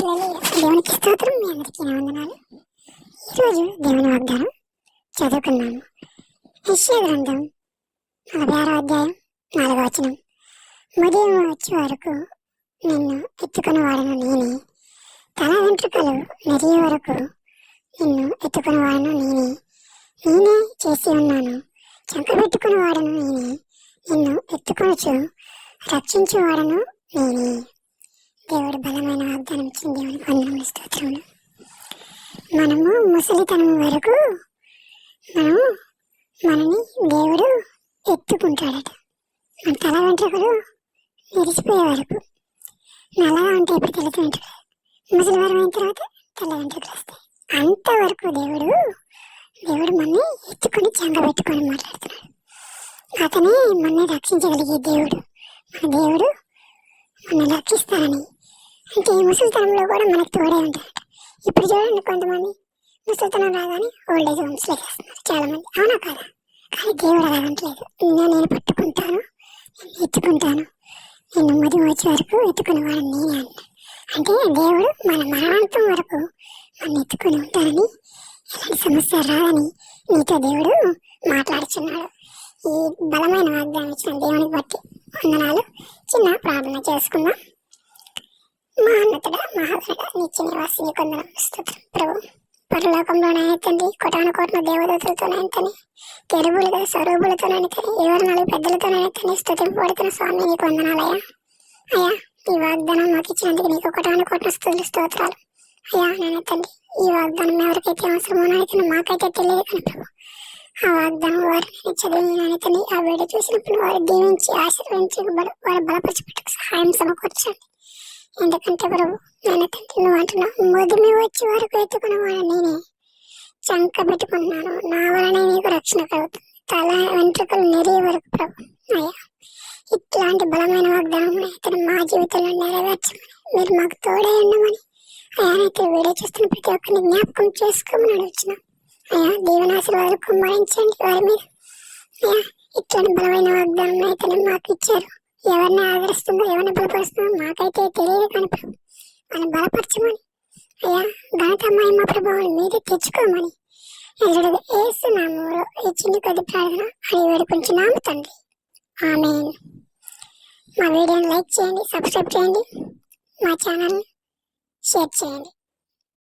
దేవునికి స్తోత్రం. మీ అందరికీ నా వందనాలు. ఈరోజు దేవుని వాగ్దానం చదువుకున్నాము యెషయా గ్రంథం నలభై ఆరో అధ్యాయం నాలుగో వచనం. ఉదయం వచ్చే వరకు నిన్ను ఎత్తుకుని వాడను నేనే. తల వెంట్రుకలు నెరిగే వరకు నిన్ను ఎత్తుకుని వాడను నేనే. నేనే చేసి ఉన్నాను. చంకబెట్టుకుని వాడను నేనే. నిన్ను ఎత్తుకొనొచ్చు రక్షించేవాడను నేనే. దేవుడు బలమైన వాగ్దానం ఇచ్చిన దేవునికి వందనములు స్తోత్రములు. మనము ముసలితనం వరకు మనము మనని దేవుడు ఎత్తుకుంటాడట. మన తల వెంట్రుకలు విరిచిపోయే వరకు నల్లగా ఉంటే ఇప్పుడు తెల్ల వెంట్రుకలు ముసలివారం అయిన తర్వాత తెల్ల వెంట్రుకలు వస్తాయి. అంతవరకు దేవుడు దేవుడు మనని ఎత్తుకొని చెంగ పెట్టుకొని మాట్లాడుతున్నాడు. అతనే మనని రక్షించగలిగే దేవుడు. మన దేవుడు మనల్ని రక్షిస్తానని అంటే ఈ ముసలితనంలో కూడా మనకు తోడే ఉంటాడట ఇప్పుడు చూడండి కొంతమంది ముసలితనం రాగానే ఓల్డ్ ఏజ్ హోమ్స్లో చేస్తున్నారు చాలామంది. అవునా కాదా? కానీ దేవుడు అలా అనట్లేదు. నిన్ను నేను పట్టుకుంటాను నేను ఎత్తుకుంటాను నిన్ను మధు వచ్చే వరకు ఎత్తుకునే వాడు నేనే అన్నాడు అంటే దేవుడు మన మరణాంతం వరకు మన ఎత్తుకుని ఉంటానని ఎలాంటి సమస్య రాదని నీతో దేవుడు మాట్లాడుచున్నాడు. ఈ బలమైన వాగ్దానం ఇచ్చిన దేవునికి బట్టి వందనాలు. చిన్న ప్రార్థన చేసుకుందాం. మహోన్నతుడ నిత్య నివాసిని కొందరం స్తోత్రం ప్రభు పరలోకంలోనైనా తండ్రి కొటాను కోట్ల దేవదూతలతోనైనా తండ్రి తెరువులుగా స్వరూపులతోనైనా తండ్రి ఎవరి నాలుగు పెద్దలతోనైనా తండ్రి స్థుతింపబడుతున్న స్వామి నీకు వందనాలయ్యా అయ్యా ఈ వాగ్దానం మాకు ఇచ్చినందుకు నీకు కొటాను కోట్ల స్థుతులు స్తోత్రాలు. అయ్యా నేను తండ్రి ఈ వాగ్దానం ఎవరికైతే అవసరమో అయితే మాకైతే తెలియదు కానీ ప్రభు ఆ వాగ్దానం వారిని నేను చదివి నాయతని ఆ వేడి చూసినప్పుడు వారు దీవించి ఆశీర్వదించి వారు బలపరచబట్టుకు సహాయం సమకూర్చండి. ఎందుకంటే ప్రభు నేను తండ్రి నువ్వు అంటున్నావు మొదమి వచ్చే వరకు ఎత్తుకున్న వాడు నేనే. చంక పెట్టుకున్నాను నా వలనే నీకు రక్షణ కలుగుతుంది. తల వెంట్రుకలు నెరే వరకు ప్రభు అయ్యా. ఇట్లాంటి బలమైన వాగ్దానం ఇతను మా జీవితంలో నెరవేర్చమని మీరు మాకు తోడే ఉండమని అయ్యా వీడియో చేస్తున్న ప్రతి ఒక్కరిని జ్ఞాపకం చేసుకోమని అడుగుతున్నాం అయ్యా దీవనాశీర్వాదాలు కుమ్మరించండి వారి మీద. అయ్యా ఇట్లాంటి బలమైన వాగ్దానం అయితే మాకు ఇచ్చారు. ఎవరిని ఆదరిస్తుందో ఎవరిని బలపరుస్తుందో మాకైతే తెలియదు కానీ ప్రభు వాళ్ళని బలపరచమని. అయ్యా ఘనత మహిమ ప్రభావం మీదే తెచ్చుకోమని. ఎదురుగా ఏసునామంలో ఈ చిన్న కొద్ది ప్రార్థన అని వేడుకుంటున్నాము తండ్రి. ఆమె మా వీడియోని లైక్ చేయండి సబ్స్క్రైబ్ చేయండి మా ఛానల్ని షేర్ చేయండి.